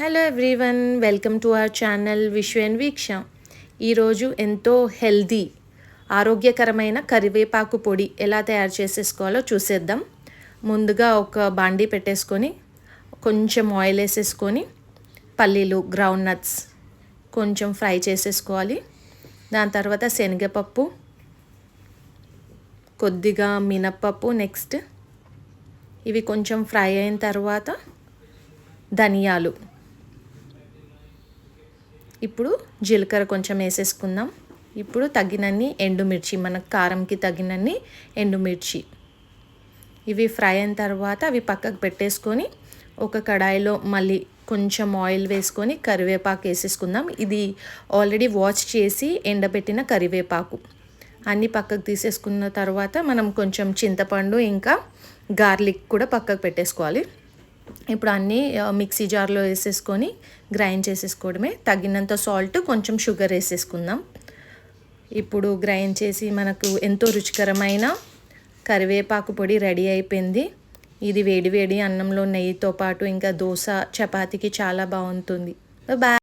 Hello everyone welcome to our channel Vishwan Veeksha ఈరోజు ఎంతో healthy ఆరోగ్యకరమైన కరివేపాకు పొడి ఎలా తయారు చేసేసుకోవాలో చూసేద్దాం. ముందుగా ఒక బాండీ పెట్టేసుకొని కొంచెం ఆయిల్ వేసేసుకొని పల్లీలు గ్రౌండ్ నట్స్ కొంచెం ఫ్రై చేసేసుకోవాలి. దాని తర్వాత శనగపప్పు కొద్దిగా మినప్పప్పు నెక్స్ట్ ఇవి కొంచెం ఫ్రై అయిన తర్వాత ధనియాలు. ఇప్పుడు జీలకర్ర కొంచెం వేసేసుకుందాం. ఇప్పుడు తగినన్ని ఎండుమిర్చి మనకు కారంకి తగినన్ని ఎండుమిర్చి. ఇవి ఫ్రై అయిన తర్వాత అవి పక్కకు పెట్టేసుకొని ఒక కడాయిలో మళ్ళీ కొంచెం ఆయిల్ వేసుకొని కరివేపాకు వేసేసుకుందాం. ఇది ఆల్రెడీ వాష్ చేసి ఎండబెట్టిన కరివేపాకు. అన్నీ పక్కకు తీసేసుకున్న తర్వాత మనం కొంచెం చింతపండు ఇంకా గార్లిక్ కూడా పక్కకు పెట్టేసుకోవాలి. ఇప్పుడు అన్నీ మిక్సీ జార్లో వేసేసుకొని గ్రైండ్ చేసేసుకోవడమే. తగినంత సాల్ట్ కొంచెం షుగర్ వేసేసుకుందాం. ఇప్పుడు గ్రైండ్ చేసి మనకు ఎంతో రుచికరమైన కరివేపాకు పొడి రెడీ అయిపోయింది. ఇది వేడి వేడి అన్నంలో నెయ్యితో పాటు ఇంకా దోశ చపాతీకి చాలా బాగుంటుంది. బాయ్